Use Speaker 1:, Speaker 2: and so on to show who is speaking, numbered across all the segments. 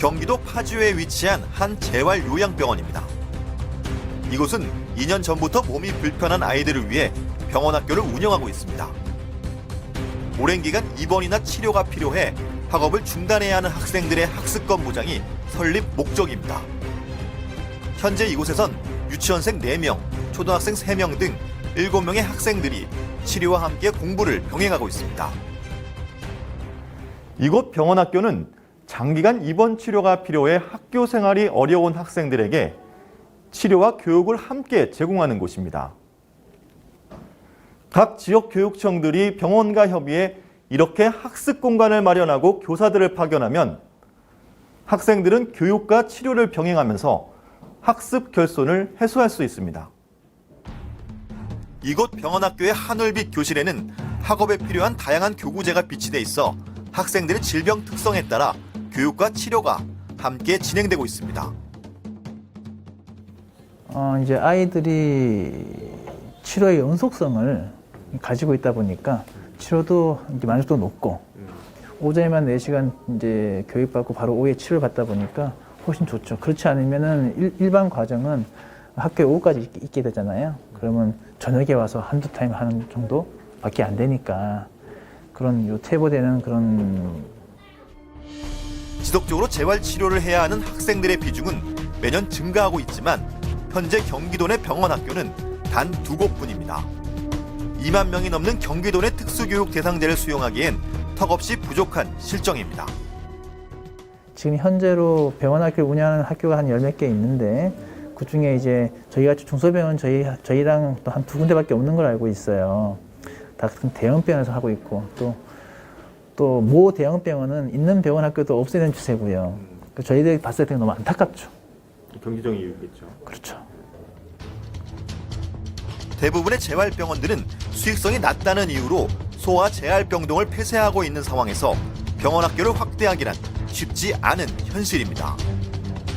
Speaker 1: 경기도 파주에 위치한 한 재활 요양병원입니다. 이곳은 2년 전부터 몸이 불편한 아이들을 위해 병원 학교를 운영하고 있습니다. 오랜 기간 입원이나 치료가 필요해 학업을 중단해야 하는 학생들의 학습권 보장이 설립 목적입니다. 현재 이곳에선 유치원생 4명, 초등학생 3명 등 7명의 학생들이 치료와 함께 공부를 병행하고 있습니다.
Speaker 2: 이곳 병원 학교는 장기간 입원 치료가 필요해 학교 생활이 어려운 학생들에게 치료와 교육을 함께 제공하는 곳입니다. 각 지역 교육청들이 병원과 협의해 이렇게 학습 공간을 마련하고 교사들을 파견하면 학생들은 교육과 치료를 병행하면서 학습 결손을 해소할 수 있습니다.
Speaker 1: 이곳 병원학교의 한울빛 교실에는 학업에 필요한 다양한 교구제가 비치돼 있어 학생들의 질병 특성에 따라 교육과 치료가 함께 진행되고 있습니다.
Speaker 3: 어, 이제 아이들이 치료의 연속성을 가지고 있다 보니까 치료도 이제 만족도 높고 오전에만 4시간 이제 교육받고 바로 오후에 치료를 받다 보니까 훨씬 좋죠. 그렇지 않으면은 일, 일반 과정은 학교에 오후까지 있- 있게 되잖아요. 그러면 저녁에 와서 한두 타임 하는 정도밖에 안 되니까 그런 요 퇴보되는 그런
Speaker 1: 지속적으로 재활 치료를 해야 하는 학생들의 비중은 매년 증가하고 있지만 현재 경기도 내 병원 학교는 단 두 곳뿐입니다. 2만 명이 넘는 경기도 내 특수교육 대상자를 수용하기엔 턱없이 부족한 실정입니다.
Speaker 3: 지금 현재로 병원 학교 운영하는 학교가 한 열 몇 개 있는데 그 중에 이제 저희 같이 중소병원 저희 저희랑 또 한 두 군데밖에 없는 걸 알고 있어요. 다 같은 대형 병원에서 하고 있고 또 또 모 대형 병원은 있는 병원 학교도 없애는 추세고요. 그 저희들이 봤을 때 너무 안타깝죠.
Speaker 2: 경기적 이유겠죠.
Speaker 3: 그렇죠.
Speaker 1: 대부분의 재활병원들은 수익성이 낮다는 이유로 소아 재활병동을 폐쇄하고 있는 상황에서 병원 학교를 확대하기란 쉽지 않은 현실입니다.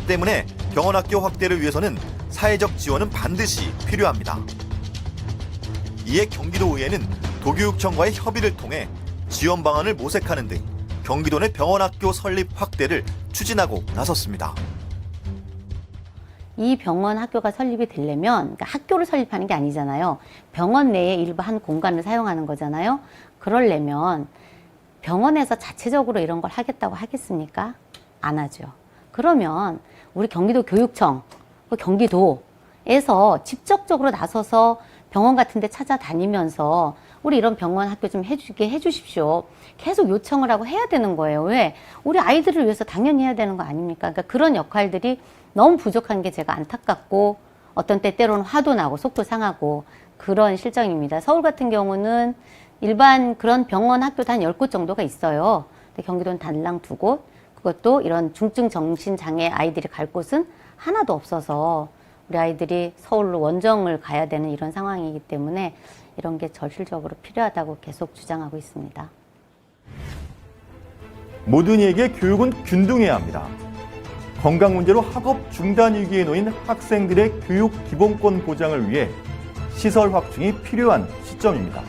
Speaker 1: 때문에 병원 학교 확대를 위해서는 사회적 지원은 반드시 필요합니다. 이에 경기도의회는 도교육청과의 협의를 통해 지원 방안을 모색하는 등 경기도 내 병원 학교 설립 확대를 추진하고 나섰습니다.
Speaker 4: 이 병원 학교가 설립이 되려면 그러니까 학교를 설립하는 게 아니잖아요. 병원 내에 일부 한 공간을 사용하는 거잖아요. 그러려면 병원에서 자체적으로 이런 걸 하겠다고 하겠습니까? 안 하죠. 그러면 우리 경기도 교육청, 그 경기도에서 직접적으로 나서서 병원 같은 데 찾아다니면서 우리 이런 병원 학교 좀 해주게 해주십시오. 계속 요청을 하고 해야 되는 거예요. 왜? 우리 아이들을 위해서 당연히 해야 되는 거 아닙니까? 그러니까 그런 역할들이 너무 부족한 게 제가 안타깝고 어떤 때 때로는 화도 나고 속도 상하고 그런 실정입니다. 서울 같은 경우는 일반 그런 병원 학교도 한 10곳 정도가 있어요. 근데 경기도는 단랑 두 곳. 그것도 이런 중증 정신장애 아이들이 갈 곳은 하나도 없어서 우리 아이들이 서울로 원정을 가야 되는 이런 상황이기 때문에 이런 게 절실적으로 필요하다고 계속 주장하고 있습니다.
Speaker 2: 모든 이에게 교육은 균등해야 합니다. 건강 문제로 학업 중단 위기에 놓인 학생들의 교육 기본권 보장을 위해 시설 확충이 필요한 시점입니다.